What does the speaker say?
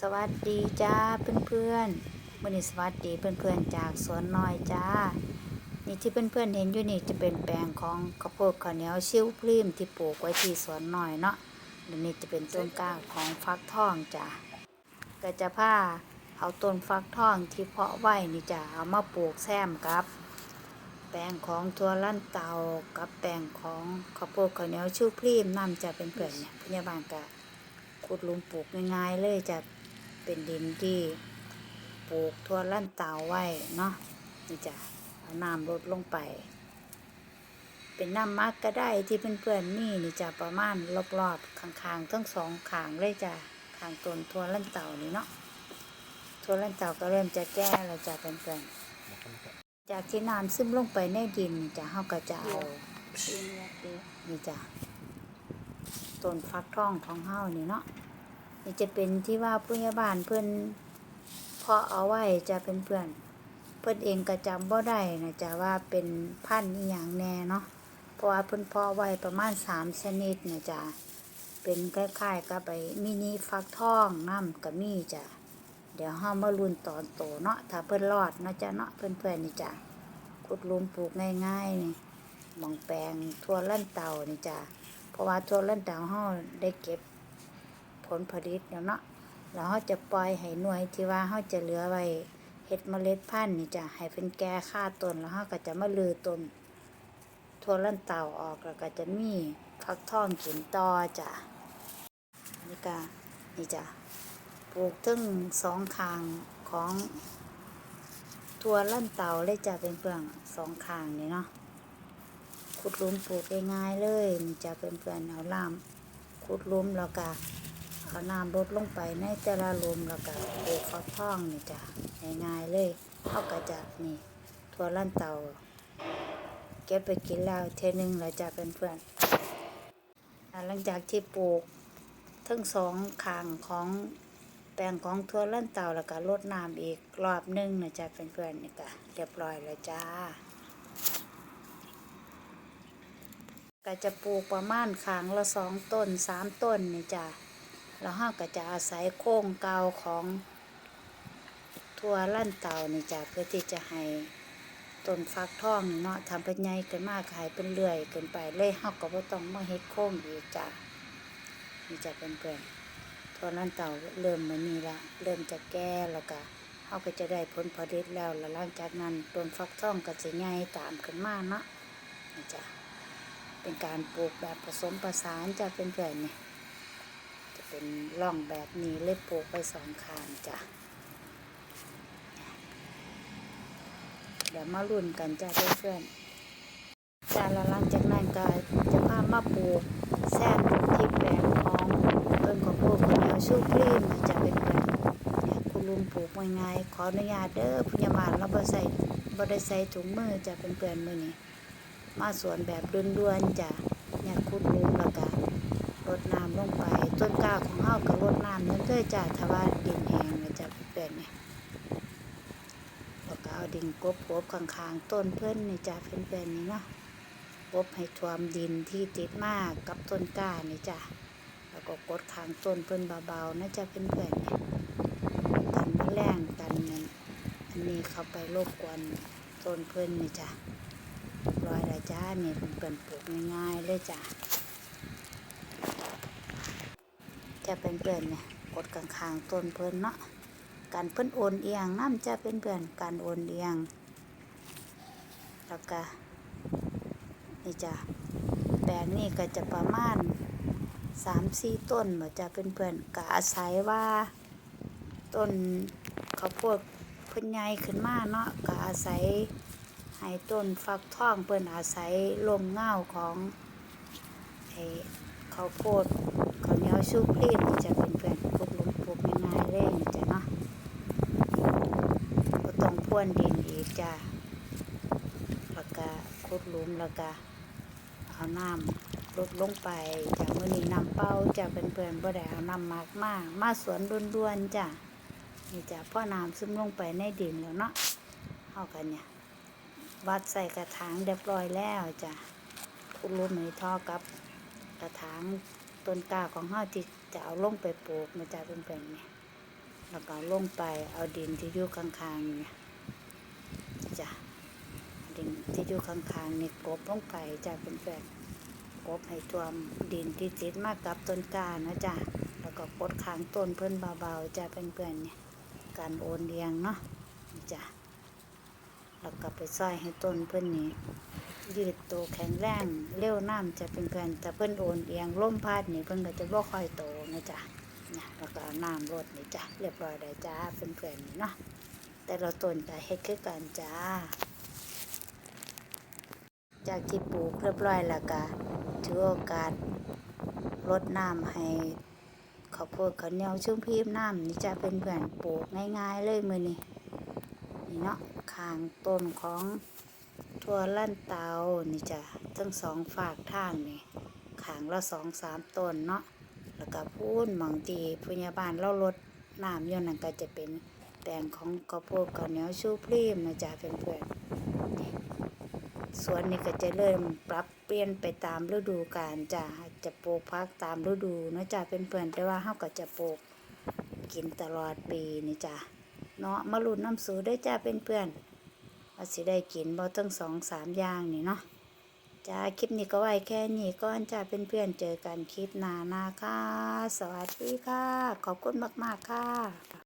สวัสดีจ้าเพื่อนๆมื่อนี้สวัสดีเพื่อนๆจากสวนน้อยจ้า นี่ที่เพื่อนๆเห็นอยู่นี่จะเป็นแปลงของข้าวโพดข้าวเหนียวชิวพรีมที่ปลูกไว้ที่สวนน้อยเนาะเดี๋ยวนี้จะเป็นต้นกล้าของฟักทองจ้าก็จะพาเอาต้นฟักทองที่เพาะไว้นี่จ้าเอามาปลูกแซมกับ แปลงของทัวลั่นเตากับแปลงของข้าวโพดข้าวเหนียวชิวพรีมน้ำจะเป็นเพื่อนเนี่ยพยาบาลกะขุดลุมปลูกง่ายๆเลยจะ เป็นดินที่ปลูกทั่วลั่นเตาไว้เนาะนี่จ้ะเอาน้ำลดลงไป เป็นน้ำมักก็ได้ที่เพื่อนๆนี่นี่จ้ะประมาณรอบๆข้างๆทั้งสองข้างเลยจ้ะข้างต้นทั่วลั่นเตานี่เนาะทั่วลั่นเตาก็เริ่มจะแก่แล้วจ้ะเพื่อนๆจากที่น้ำซึมลงไปในดินจะเฮาก็จะเอานี่จ้ะต้นฟักทองของเฮานี่เนาะ นี่จะเป็นที่ว่าผู้ใหญ่บ้านเพื่อนเพาะเอาไว้จะเป็นเพื่อน เพื่อนเองก็จำบ่ได้นะจะว่าเป็นพันธุ์อย่างแน่เนาะเพราะว่าเพื่อนเพาะไว้ประมาณสามชนิดนะจ๊ะเป็นคล้ายๆกับไปมินิฟักทองน้ำกับมีจ้ะเดี๋ยวห้ามาลุนตอนโตเนาะถ้าเพื่อนรอดเนาะจ้ะเนาะเพื่อนๆนี่จ้ะขุดลุมปลูกง่ายๆนี่หมองแปลงทั่วลั่นเตานี่จ้ะเพราะว่าทั่วลั่นเตาห้าได้เก็บ ผลผลิตแล้วเนาะแล้วเขาจะปล่อยให้หน่วยที่ว่าเขาจะเหลือไว้เห็ดเมล็ดพันธุ์นี่จะให้เป็นแก่ค่าต้นแล้วเขาก็จะมาลือต้นทั่วลั่นเต่าออกแล้วก็จะมีฟักทองกินต่อจ้ะนี่ก็นี่จ้ะปลูกถึงสองขางของทั่วลั่นเต่าเลยจะเป็นเปลืองสองขางนี่เนาะขุดลุมปลูกง่ายๆเลยนี่จะเป็นเปลือนเอาล่ามขุดลุมแล้วก็ เอาน้ำลดลงไปในแต่ละลมแล้วก็ปลูกฟักทองนี่จ้ะง่ายๆเลยเขาก็จะนี่ทัวลั่นเตาเก็บไปกินแล้วเทนึงแล้วจะเป็นเพื่อนหลังจากที่ปลูกทั้งสองข้างของแปลงของทัวลั่นเตาแล้วก็ลดน้ำอีกรอบนึงนะจ๊ะเป็นเพื่อนๆนี่ก็เรียบร้อยแล้วจ้าก็จะปลูกประมาณขางละสองต้นสามต้นนี่จ้ะ แล้วห้าก็จะอาศัยโค้งเกาของทั่วลั่นเตานี่จ้ะเพื่อที่จะให้ต้นฟักทองเนาะทำเป็นใหญ่ขึ้นมากขายเป็นเลื่อยเกินไปเลยห้าก็บ่ต้องมาเฮ็ดโค้งอีกจ้ะนี่จะเป็นเพื่อนทั่วลั่นเตาเริ่มมันนี่ละเริ่มจะแก่แล้วก็เฮาก็จะได้ผลผลิตแล้วแล้วหลังจากนั้นต้นฟักทองก็จะใหญ่ตามขึ้นมาเนาะนี่จ้ะเป็นการปลูกแบบผสมประสานจะเป็นเพื่อนนี่จะ เป็นร่องแบบนี้เลยปลูกไปสองข้างจ้ะ เดี๋ยวมารุ่นกันจ้ะเพื่อนๆจ้าแล้วหลังจากนั้นก็จะพามาปลูกแซมที่แปลงของต้นของพวกคนเดียวชูครีมจะเป็นเพื่อนเนี่ยคุณลุงปลูกง่ายๆขออนุญาตเด้อพยาบาลเราบ่ใส่บ่ได้ใส่ถุงมือจะเป็นเพื่อนมือนี้มาสวนแบบด่วนๆจ้ะเนี่ยคุดหลุมแลดน้ำลงไป ต้นกล้าของเฮาก็รดน้ำนั่นเลยจ้ะถ้าว่าดินแห้งนะจ้ะเพื่อนเนี่ยแล้วก็เอาดินกบกบข้างๆต้นเพื่อนนี่จ้ะเพื่อนๆนี่เนาะกบให้ท่วมดินที่ติดมากกับต้นกล้านี่จ้ะแล้วก็กดข้างต้นเพื่อนเบาๆนะจ้ะเพื่อนๆเนี่ยกันแมลงกันนั่นอันนี้เข้าไปรบกวนต้นเพื่อนนี่จ้ะรอยละจ้าเนี่ยเป็นเปิ่นปลูกง่ายๆเลยจ้ะ จะเป็นเพื่อนเนี่ยกดกลางคางต้นเพิ่นเนาะการเพิ่นโอนเอียงน้ำจะเป็นเพื่อนการโอนเอียง แล้วก็นี่จ้ะแปลงนี่ก็จะประมาณสามสี่ต้นบ่จะเป็นเพื่อนก็อาศัยว่า ต้นเข้าวโพดเพิ่นใหญ่ขึ้นมาเนาะก็อาศัยให้ต้นฟักทองเปิ้นอาศัยลมเงาของไอ้ข้าโพดาวเหนียวชูครีมนี่จะเป็นเพื่อนปลูกลุมปลูกง่ายๆเลยนี่จ้ะเนาะก็ต้องพ่วนดินอีกจ้ะแล้วก็ขุดหลุมแล้วก็เอาน้ำลดลงไปจากมือนี้น้ำเปล่าจะเป็นเพื่อนบ่ได้เอาน้ำมากมากมาสวนด่วนๆจ้ะนี่จ้ะพอน้ำซึมลงไปในดินแล้วเนาะเฮากันเนี่ยวัดใส่กระถางเรียบร้อยแล้วจ้ะคุณรู้ไหมท่อกับกระถาง ต้นกล้าของเฮาที่จะเอาลงไปปลูกมันจะเป็นแบบนี้แล้วก็ลงไปเอาดินที่อยู่ข้างๆเนี่ยจ้ะดินที่อยู่ข้างๆนี่กบลงไปจ้ะเป็นแฟนกบให้ท่วมดินที่ติดมากับต้นกล้านะจ้ะแล้วก็กดค้างต้นเพิ่อนเบาๆจ้ะเป็นเพื่อนๆเนี่ยการโอนเรียงเนาะจ้ะ แล้วก็ไปซอยให้ต้นเพิ่นนี่ยืดตัวแข็งแรงเร็วน้ำจะเป็นเพื่อนแต่เพิ่นโอนเอียงล่มพัดนี่เพิ่นก็จะบ่ค่อยโตนะจ้ะนะแล้วก็น้ำรดนี่จ้ะเรียบร้อยแล้จ้าเพื่อนๆนี่เนาะแต่เราต้นก็เฮ็ดคือกันจ้า จากที่ปลูกเรียบร้อยแล้วก็ถือโอกาสรดน้ำให้ข้าวโพดข้าวเหนียวชุ่มพีมน้ำนี่จะเป็นเพื่อนปลูกง่ายๆเลยมือนี่ นี่เนาะข้างต้นของทั่วลั่นเตานี่จ้ะทั้งสองฝากทางนี่ข้างละสองสามต้นเนาะแล้วก็พูนหมองตีพยาบาลเล่ารถน้ำอยู่นั่นก็จะเป็นแปลงของข้าวโพดข้าวเหนียวชูพรีมนะจ๊ะเพื่อนๆสวนนี่ก็จะเริ่มปรับเปลี่ยนไปตามฤดูกาลจ้ะจะปลูกพักตามฤดูนะจ๊ะเพื่อนๆแต่ว่าเฮาก็จะปลูกกินตลอดปีนี่จ้ะ เนาะมาลุ้นน้ำสูได้จ้าเพื่อนๆว่าสิได้กินบ่ตั้งสองสามอย่างนี่เนาะจ้าคลิปนี้ก็ไว้แค่นี้ก่อนจ้าเป็นเพื่อนๆเจอกันคลิปหน้านะคะ สวัสดีค่ะ ขอบคุณมากๆค่ะ